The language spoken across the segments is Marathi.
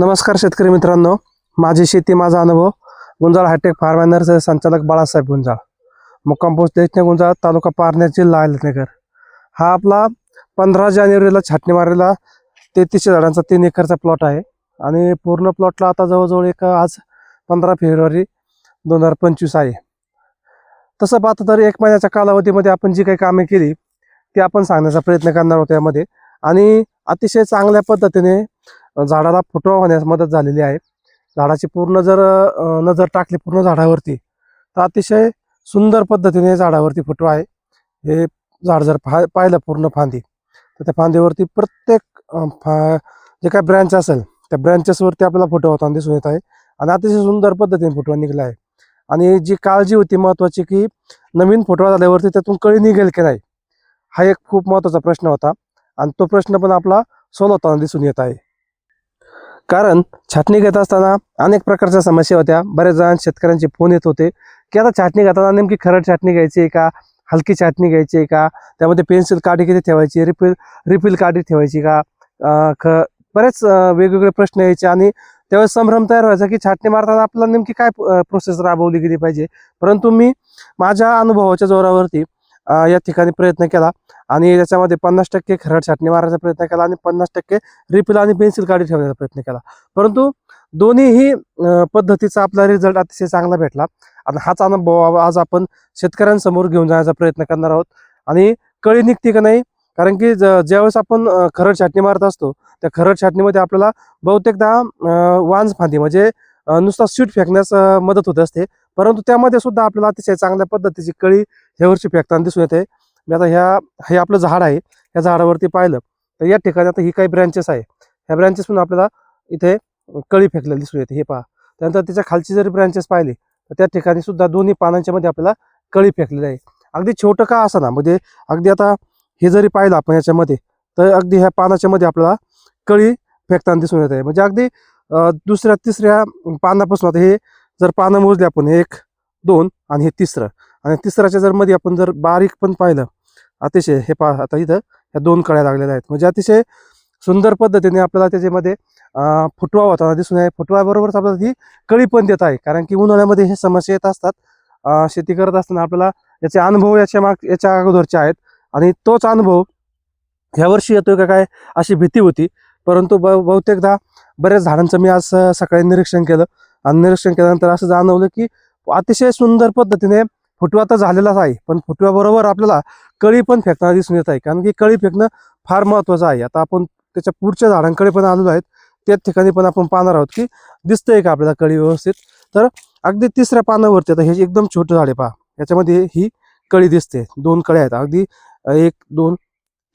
नमस्कार शेतकरी मित्रांनो. माझी शेती माझा अनुभव. गुंजाळ हायटेक फार्म अँड संचालक बाळासाहेब गुंजाळ. मुक्काम पोस्ट गुंजाळ तालुका पारनेर जिल्हा अहमदनगर. हा आपला पंधरा जानेवारीला छाटणी मारलेला तेहतीसशे झाडांचा तीन एकरचा प्लॉट आहे. आणि पूर्ण प्लॉटला आता जवळजवळ एक आज पंधरा फेब्रुवारी दोन हजार पंचवीस आहे. तसं पाहतं तर एक महिन्याच्या कालावधीमध्ये आपण जी काही कामे केली ती आपण सांगण्याचा प्रयत्न करणार आहोत यामध्ये. आणि अतिशय चांगल्या पद्धतीने झाडाला फुटवा होण्यास मदत झालेली आहे. झाडाची पूर्ण जर नजर टाकली पूर्ण झाडावरती तर अतिशय सुंदर पद्धतीने झाडावरती फुटवा आहे. हे झाड जर पा पाहिलं पूर्ण फांदी तर त्या फांदीवरती प्रत्येक फा जे काय ब्रँच असेल त्या ब्रँचेसवरती आपल्याला फुटवा होताना दिसून येत आहे. आणि अतिशय सुंदर पद्धतीने फुटवा निघला आहे. आणि जी काळजी होती महत्त्वाची की नवीन फुटवा झाल्यावरती त्यातून कळी निघेल की नाही हा एक खूप महत्त्वाचा प्रश्न होता. आणि तो प्रश्न पण आपला सोल होताना दिसून येत आहे. कारण छाटणी घेत असताना अनेक प्रकारच्या समस्या होत्या. बऱ्याच जण शेतकऱ्यांचे फोन येत होते की आता छाटणी घेताना नेमकी खरड छाटणी घ्यायची आहे का? हलकी छाटणी घ्यायची आहे का? त्यामध्ये पेन्सिल काठी किती ठेवायची? रिफिल रिफिल काठी ठेवायची का? ख बरेच वेगवेगळे प्रश्न यायचे आणि त्यावेळेस संभ्रम तयार व्हायचा की छाटणी मारताना आपल्याला नेमकी काय प्रोसेस राबवली गेली पाहिजे? परंतु मी माझ्या अनुभवाच्या जोरावरती या ठिकाणी प्रयत्न केला. आणि त्याच्यामध्ये पन्नास टक्के खरड छाटणी मारायचा प्रयत्न केला आणि पन्नास टक्के रिफिल आणि पेन्सिल काढी ठेवण्याचा प्रयत्न केला. परंतु दोन्हीही पद्धतीचा आपला रिझल्ट अतिशय चांगला भेटला. आणि हाच अनुभव आज आपण शेतकऱ्यांसमोर घेऊन जाण्याचा प्रयत्न करणार आहोत. आणि कळी निघते का नाही? कारण की ज- ज्यावेळेस आपण खरड छाटणी मारत असतो त्या खरड छाटणीमध्ये आपल्याला बहुतेकदा वांज फांदी म्हणजे नुसता स्वीट फेकण्यास मदत होत असते. परंतु त्यामध्ये सुद्धा आपल्याला अतिशय चांगल्या पद्धतीची कळी ह्या वर्षी फेकताना दिसून येते मी आता ह्या हे आपलं झाड आहे ह्या झाडावरती पाहिलं तर या ठिकाणी आता ही काही ब्रँचेस आहे. ह्या ब्रँचेस पण आपल्याला इथे कळी फेकलेली दिसून येते हे पहा. त्यानंतर त्याच्या खालची जरी ब्रँचेस पाहिली तर त्या ठिकाणी सुद्धा दोन्ही पानांच्या मध्ये आपल्याला कळी फेकलेली आहे. अगदी छोटं का असं ना म्हणजे अगदी आता हे जरी पाहिलं आपण याच्यामध्ये तर अगदी ह्या पानाच्या मध्ये आपल्याला कळी फेकताना दिसून येत आहे म्हणजे अगदी दुसऱ्या तिसऱ्या पानापासून आता हे जर पानं मोजले आपण हे एक दोन आणि हे तिसरं आणि तिसऱ्याच्या जर मध्ये आपण जर बारीक पण पाहिलं अतिशय हे पा आता इथं ह्या दोन कळ्या लागलेल्या आहेत. म्हणजे अतिशय सुंदर पद्धतीने आपल्याला त्याच्यामध्ये फुटवा होताना दिसून आहे. फुटवाबरोबरच आपल्याला ती कळी पण देत आहे. कारण की उन्हाळ्यामध्ये हे समस्या येत असतात. शेती करत असताना आपल्याला याचे अनुभव याच्या माग याच्या अगोदरचे आहेत. आणि तोच अनुभव ह्या वर्षी येतोय का काय अशी भीती होती. परंतु ब बहुतेकदा बऱ्याच झाडांचं मी आज सकाळी निरीक्षण केलं. आणि निरीक्षण केल्यानंतर असं जाणवलं की अतिशय सुंदर पद्धतीने फुटवा तर झालेलाच आहे पण फुटव्याबरोबर आपल्याला कळी पण फेकताना दिसून येत आहे. कारण की कळी फेकणं फार महत्वाचं आहे. आता आपण त्याच्या पुढच्या झाडांकडे पण आलेलो आहेत. त्याच ठिकाणी पण आपण पाहणार आहोत की दिसतंय का आपल्याला कळी व्यवस्थित? तर अगदी तिसऱ्या पानावरती आता हे एकदम छोटं झाडे आहे पहा याच्यामध्ये ही कळी दिसते. दोन कळ्या आहेत. अगदी एक दोन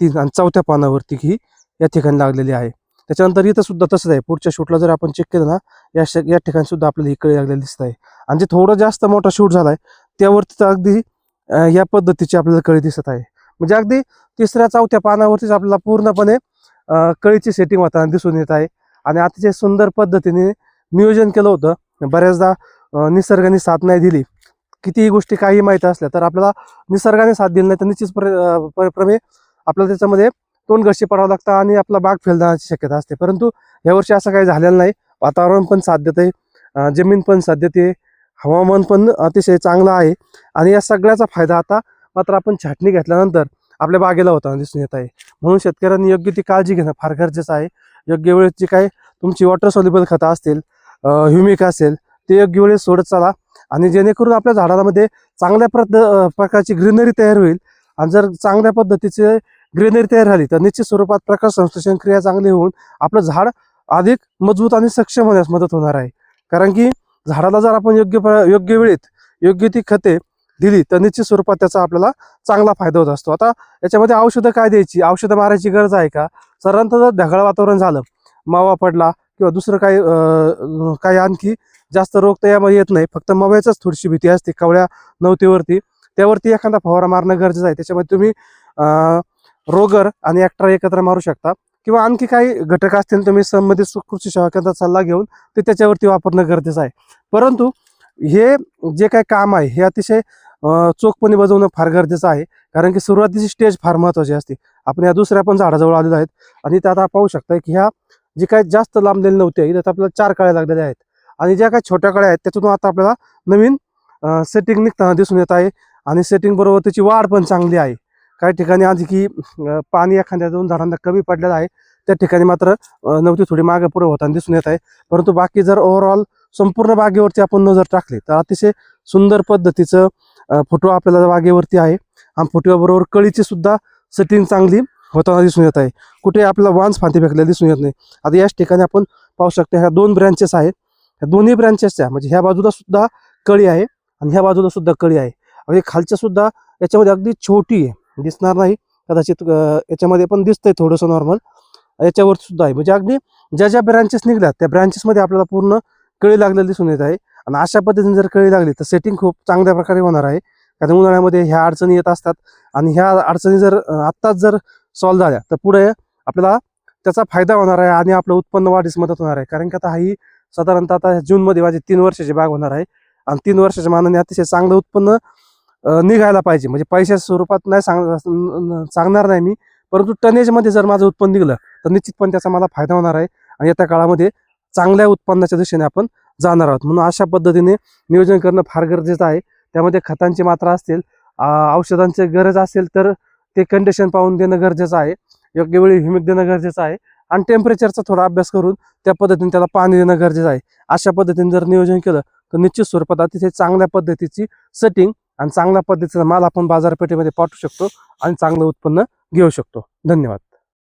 तीन आणि चौथ्या पानावरती ही या ठिकाणी लागलेली आहे. त्याच्यानंतर इथं सुद्धा तसंच आहे. पुढच्या शूटला जर आपण चेक केलं ना या श- या ठिकाणी सुद्धा आपल्याला ही कळी लागलेली दिसत आहे. आणि जे थोडं जास्त मोठा शूट झाला आहे तर अगदी या पद्धतीची आपल्याला कळी दिसत आहे. म्हणजे अगदी तिसऱ्या चौथ्या पानावरतीच आपल्याला पूर्णपणे कळीची सेटिंग होताना दिसून येत आहे. आणि अतिशय सुंदर पद्धतीने नियोजन केलं होतं. बऱ्याचदा निसर्गाने साथ नाही दिली. कितीही गोष्टी काही माहीत असल्या तर आपल्याला निसर्गाने साथ दिली नाही तर निश्चित प्र- प्रमे आपल्याला त्याच्यामध्ये तोंडगशी पडावं लागतं आणि आपला बाग फेल जाण्याची शक्यता असते. परंतु यावर्षी असं काही झालेलं नाही. वातावरण पण साथ देते जमीन पण साथ देते. हवामान पण अतिशय चांगलं आहे. आणि या सगळ्याचा फायदा आता मात्र आपण छाटणी घेतल्यानंतर आपल्या बागेला होताना दिसून येत आहे. म्हणून शेतकऱ्यांनी योग्य ती काळजी घेणं फार गरजेचं आहे. योग्य वेळेस जी काय तुमची वॉटर सॉलिबल खतं असतील ह्युमिक असेल ते योग्य वेळेस सोडत चाला. आणि जेणेकरून आपल्या झाडामध्ये चांगल्या प्रद प्रकारची ग्रीनरी तयार होईल. आणि जर चांगल्या पद्धतीचे ग्रीनरी तयार झाली तर निश्चित स्वरूपात प्रकाश संश्लेषण क्रिया चांगली होऊन आपलं झाड अधिक मजबूत आणि सक्षम होण्यास मदत होणार आहे. कारण की झाडाला जर आपण योग्य योग्य वेळेत योग्य ती खते दिली तर निश्चित स्वरूपात त्याचा आपल्याला चांगला फायदा होत असतो. आता याच्यामध्ये औषधं काय द्यायची? औषधं मारायची गरज आहे का? साधारणतः जर ढगाळ वातावरण झालं मावा पडला किंवा दुसरं काही काही आणखी जास्त रोग तर यामध्ये येत नाही. फक्त मव्याचाच थोडीशी भीती असते कवळ्या नवतीवरती. त्यावरती एखादा फवारा मारणं गरजेचं आहे. त्याच्यामध्ये तुम्ही रोगर आणि ॲक्ट्रा एकत्र मारू शकता. किंवा आणखी काही घटक असतील तुम्ही संबंधित सु- कृषी सेवा केंद्रात सल्ला घेऊन ते त्याच्यावरती वापरणं गरजेचं आहे. परंतु हे जे काही काम आहे हे अतिशय चोखपणे बजावणं फार गरजेचं आहे. कारण की सुरुवातीची स्टेज फार महत्वाची असते. आपण या दुसऱ्या पण झाडाजवळ आलेलो आहेत आणि त्या आता पाहू शकता की ह्या जी काही जास्त लांबलेली नव्हती त्यात आपल्याला चार कळ्या लागलेल्या आहेत. आणि ज्या काही छोट्या कळ्या आहेत त्याच्यातून आता आपल्याला नवीन सेटिंग निघताना दिसून येत आहे आणि सेटिंग बरोबर त्याची वाढ पण चांगली आहे. काही ठिकाणी आधी की पाणी एखाद्या दोन झाडांना कमी पडलेलं आहे त्या ठिकाणी मात्र नवती थोडी मागे पुढे होताना दिसून येत आहे. परंतु बाकी जर ओव्हरऑल संपूर्ण बागेवरती आपण नजर टाकली तर अतिशय सुंदर पद्धतीचं फोटो आपल्याला बागेवरती आहे. आणि फुटव्याबरोबर कळीची सुद्धा सेटिंग चांगली होताना दिसून येत आहे. कुठे आपल्याला वांस फांती फेकलेला दिसून येत नाही. आता याच ठिकाणी आपण पाहू शकतो ह्या दोन ब्रँचेस आहेत. ह्या दोन्ही ब्रँचेसच्या म्हणजे ह्या बाजूला सुद्धा कळी आहे आणि ह्या बाजूला सुद्धा कळी आहे. म्हणजे खालच्या सुद्धा याच्यामध्ये अगदी छोटी आहे. दिसणार नाही. कदाचित याच्यामध्ये पण दिसतंय थोडंसं नॉर्मल याच्यावर सुद्धा आहे. म्हणजे अगदी ज्या ज्या ब्रँचेस निघल्यात त्या ब्रँचेसमध्ये आपल्याला पूर्ण कळी लागलेली दिसून येत आहे. आणि अशा पद्धतीने जर कळी लागली तर सेटिंग खूप चांगल्या प्रकारे होणार आहे. कारण उन्हाळ्यामध्ये ह्या अडचणी येत असतात. आणि ह्या अडचणी जर आत्ताच जर सॉल्व्ह झाल्या तर पुढे आपल्याला त्याचा फायदा होणार आहे आणि आपलं उत्पन्न वाढीस मदत होणार आहे. कारण की आता ही साधारणतः आता जूनमध्ये माझी तीन वर्षाची बाग होणार आहे. आणि तीन वर्षाच्या मानाने अतिशय चांगलं उत्पन्न निघायला पाहिजे. म्हणजे पैशाच्या स्वरूपात नाही सांग सांगणार नाही मी. परंतु टनेजमध्ये जर माझं उत्पन्न निघलं तर निश्चितपणे त्याचा मला फायदा होणार आहे. आणि येत्या काळामध्ये चांगल्या उत्पन्नाच्या दिशेने आपण जाणार आहोत. म्हणून अशा पद्धतीने नियोजन करणं फार गरजेचं आहे. त्यामध्ये खतांची मात्रा असतील औषधांची गरज असेल तर ते कंडिशन पाहून देणं गरजेचं आहे. योग्य वेळी ह्युमिक देणं गरजेचं आहे. आणि टेम्परेचरचा थोडा अभ्यास करून त्या पद्धतीने त्याला पाणी देणं गरजेचं आहे. अशा पद्धतीने जर नियोजन केलं तर निश्चित स्वरूपात अतिशय चांगल्या पद्धतीची सेटिंग आणि चांगल्या पद्धतीचा माल आपण बाजारपेठेमध्ये पाठवू शकतो आणि चांगलं उत्पन्न घेऊ शकतो. धन्यवाद.